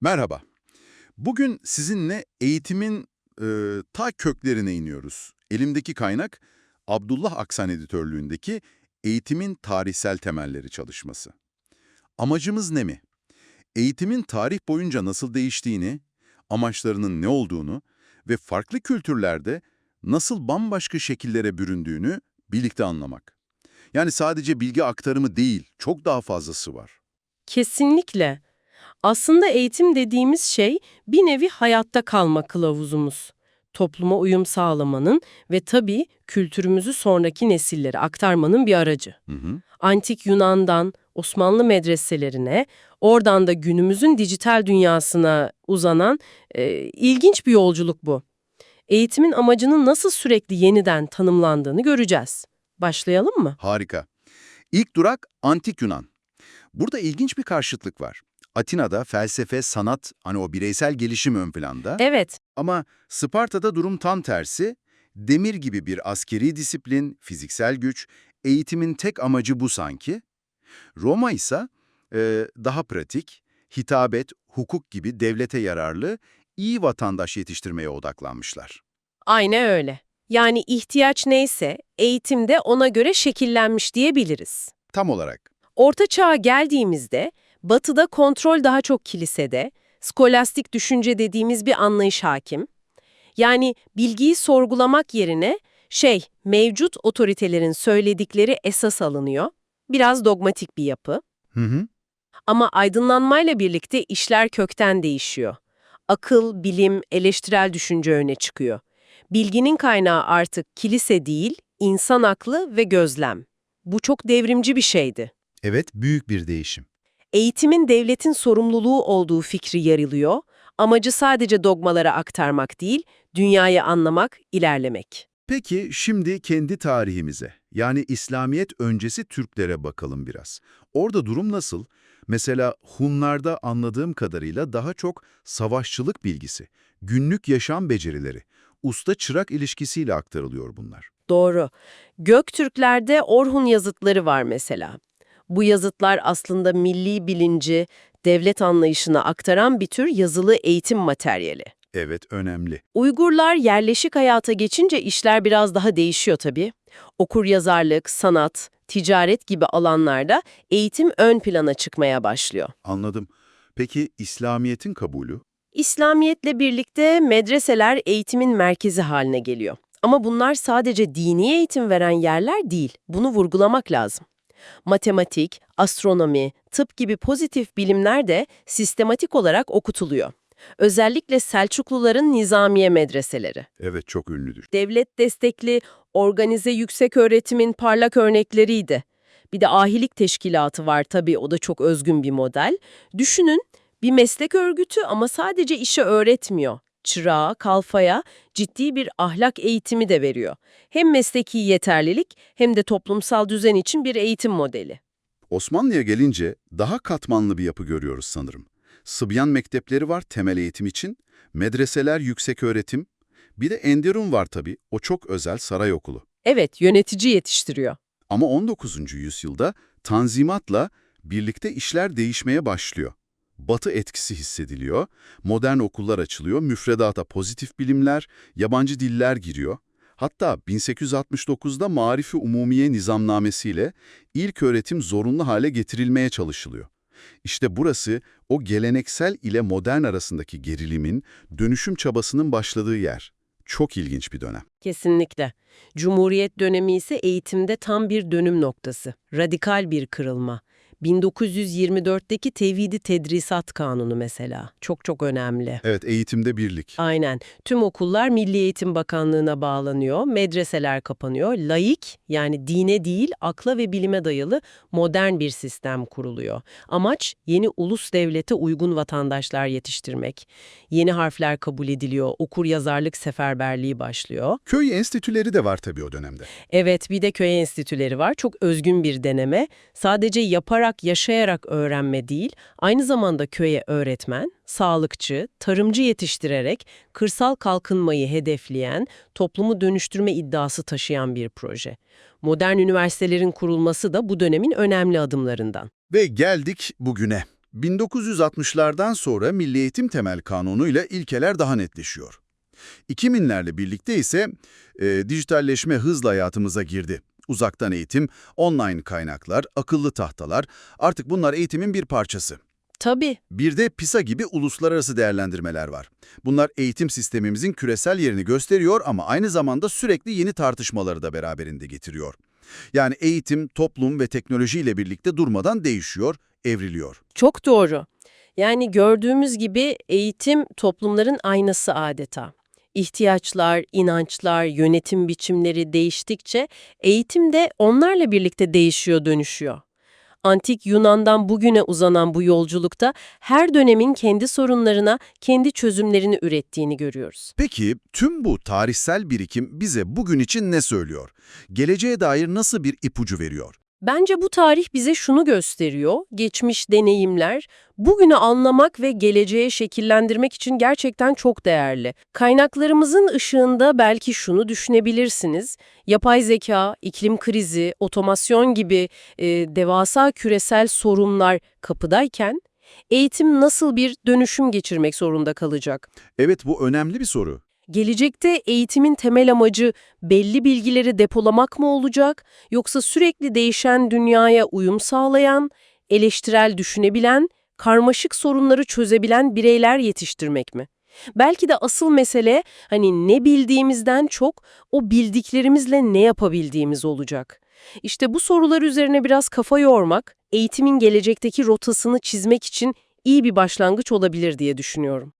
Merhaba. Bugün sizinle eğitimin e, ta köklerine iniyoruz. Elimdeki kaynak Abdullah Aksan editörlüğündeki Eğitimin Tarihsel Temelleri çalışması. Amacımız ne mi? Eğitimin tarih boyunca nasıl değiştiğini, amaçlarının ne olduğunu ve farklı kültürlerde nasıl bambaşka şekillere büründüğünü birlikte anlamak. Yani sadece bilgi aktarımı değil, çok daha fazlası var. Kesinlikle. Aslında eğitim dediğimiz şey bir nevi hayatta kalma kılavuzumuz. Topluma uyum sağlamanın ve tabii kültürümüzü sonraki nesillere aktarmanın bir aracı. Hı hı. Antik Yunan'dan Osmanlı medreselerine, oradan da günümüzün dijital dünyasına uzanan e, ilginç bir yolculuk bu. Eğitimin amacının nasıl sürekli yeniden tanımlandığını göreceğiz. Başlayalım mı? Harika. İlk durak Antik Yunan. Burada ilginç bir karşıtlık var. Atina'da felsefe, sanat, hani o bireysel gelişim ön planda. Evet, Ama Sparta'da durum tam tersi. Demir gibi bir askeri disiplin, fiziksel güç, eğitimin tek amacı bu sanki. Roma ise e, daha pratik, hitabet, hukuk gibi devlete yararlı, iyi vatandaş yetiştirmeye odaklanmışlar. Aynen öyle. Yani ihtiyaç neyse eğitimde ona göre şekillenmiş diyebiliriz. Tam olarak. Orta çağa geldiğimizde batıda kontrol daha çok kilisede, skolastik düşünce dediğimiz bir anlayış hakim. Yani bilgiyi sorgulamak yerine şey, mevcut otoritelerin söyledikleri esas alınıyor. Biraz dogmatik bir yapı. Hı hı. Ama aydınlanmayla birlikte işler kökten değişiyor. Akıl, bilim, eleştirel düşünce öne çıkıyor. Bilginin kaynağı artık kilise değil, insan aklı ve gözlem. Bu çok devrimci bir şeydi. Evet, büyük bir değişim. Eğitimin devletin sorumluluğu olduğu fikri yarılıyor. Amacı sadece dogmalara aktarmak değil, dünyayı anlamak, ilerlemek. Peki şimdi kendi tarihimize, yani İslamiyet öncesi Türklere bakalım biraz. Orada durum nasıl? Mesela Hunlarda anladığım kadarıyla daha çok savaşçılık bilgisi, günlük yaşam becerileri, usta-çırak ilişkisiyle aktarılıyor bunlar. Doğru. Göktürklerde Orhun yazıtları var mesela. Bu yazıtlar aslında milli bilinci, devlet anlayışına aktaran bir tür yazılı eğitim materyali. Evet, önemli. Uygurlar yerleşik hayata geçince işler biraz daha değişiyor tabii. Okur yazarlık, sanat, ticaret gibi alanlarda eğitim ön plana çıkmaya başlıyor. Anladım. Peki İslamiyet'in kabulü? İslamiyetle birlikte medreseler eğitimin merkezi haline geliyor. Ama bunlar sadece dini eğitim veren yerler değil. Bunu vurgulamak lazım. Matematik, astronomi, tıp gibi pozitif bilimler de sistematik olarak okutuluyor. Özellikle Selçukluların nizamiye medreseleri. Evet, çok ünlüdür. Devlet destekli, organize yüksek öğretimin parlak örnekleriydi. Bir de ahilik teşkilatı var tabii, o da çok özgün bir model. Düşünün, bir meslek örgütü ama sadece işe öğretmiyor. Çırağa, kalfaya ciddi bir ahlak eğitimi de veriyor. Hem mesleki yeterlilik hem de toplumsal düzen için bir eğitim modeli. Osmanlı'ya gelince daha katmanlı bir yapı görüyoruz sanırım. Sıbyan mektepleri var temel eğitim için, medreseler yüksek öğretim, bir de Enderun var tabii, o çok özel saray okulu. Evet, yönetici yetiştiriyor. Ama 19. yüzyılda Tanzimat'la birlikte işler değişmeye başlıyor. Batı etkisi hissediliyor, modern okullar açılıyor, müfredata pozitif bilimler, yabancı diller giriyor. Hatta 1869'da Marifi Umumiye Nizamnamesiyle ilk öğretim zorunlu hale getirilmeye çalışılıyor. İşte burası o geleneksel ile modern arasındaki gerilimin, dönüşüm çabasının başladığı yer. Çok ilginç bir dönem. Kesinlikle. Cumhuriyet dönemi ise eğitimde tam bir dönüm noktası. Radikal bir kırılma. 1924'teki Tevhidi Tedrisat Kanunu mesela. Çok çok önemli. Evet, eğitimde birlik. Aynen. Tüm okullar Milli Eğitim Bakanlığı'na bağlanıyor, medreseler kapanıyor. Laik yani dine değil akla ve bilime dayalı modern bir sistem kuruluyor. Amaç yeni ulus devlete uygun vatandaşlar yetiştirmek. Yeni harfler kabul ediliyor, okur yazarlık seferberliği başlıyor. Köy enstitüleri de var tabii o dönemde. Evet bir de köy enstitüleri var. Çok özgün bir deneme. Sadece yaparak, yaşayarak öğrenme değil, aynı zamanda köye öğretmen, sağlıkçı, tarımcı yetiştirerek kırsal kalkınmayı hedefleyen, toplumu dönüştürme iddiası taşıyan bir proje. Modern üniversitelerin kurulması da bu dönemin önemli adımlarından. Ve geldik bugüne. 1960'lardan sonra Milli Eğitim Temel Kanunu ile ilkeler daha netleşiyor. 2000'lerle birlikte ise e, dijitalleşme hızla hayatımıza girdi. Uzaktan eğitim, online kaynaklar, akıllı tahtalar artık bunlar eğitimin bir parçası. Tabii. Bir de PISA gibi uluslararası değerlendirmeler var. Bunlar eğitim sistemimizin küresel yerini gösteriyor ama aynı zamanda sürekli yeni tartışmaları da beraberinde getiriyor. Yani eğitim, toplum ve teknolojiyle birlikte durmadan değişiyor, evriliyor. Çok doğru. Yani gördüğümüz gibi eğitim toplumların aynası adeta. İhtiyaçlar, inançlar, yönetim biçimleri değiştikçe eğitim de onlarla birlikte değişiyor, dönüşüyor. Antik Yunan'dan bugüne uzanan bu yolculukta her dönemin kendi sorunlarına, kendi çözümlerini ürettiğini görüyoruz. Peki tüm bu tarihsel birikim bize bugün için ne söylüyor? Geleceğe dair nasıl bir ipucu veriyor? Bence bu tarih bize şunu gösteriyor, geçmiş deneyimler, bugünü anlamak ve geleceğe şekillendirmek için gerçekten çok değerli. Kaynaklarımızın ışığında belki şunu düşünebilirsiniz, yapay zeka, iklim krizi, otomasyon gibi e, devasa küresel sorunlar kapıdayken, eğitim nasıl bir dönüşüm geçirmek zorunda kalacak? Evet bu önemli bir soru. Gelecekte eğitimin temel amacı belli bilgileri depolamak mı olacak, yoksa sürekli değişen dünyaya uyum sağlayan, eleştirel düşünebilen, karmaşık sorunları çözebilen bireyler yetiştirmek mi? Belki de asıl mesele hani ne bildiğimizden çok o bildiklerimizle ne yapabildiğimiz olacak. İşte bu sorular üzerine biraz kafa yormak, eğitimin gelecekteki rotasını çizmek için iyi bir başlangıç olabilir diye düşünüyorum.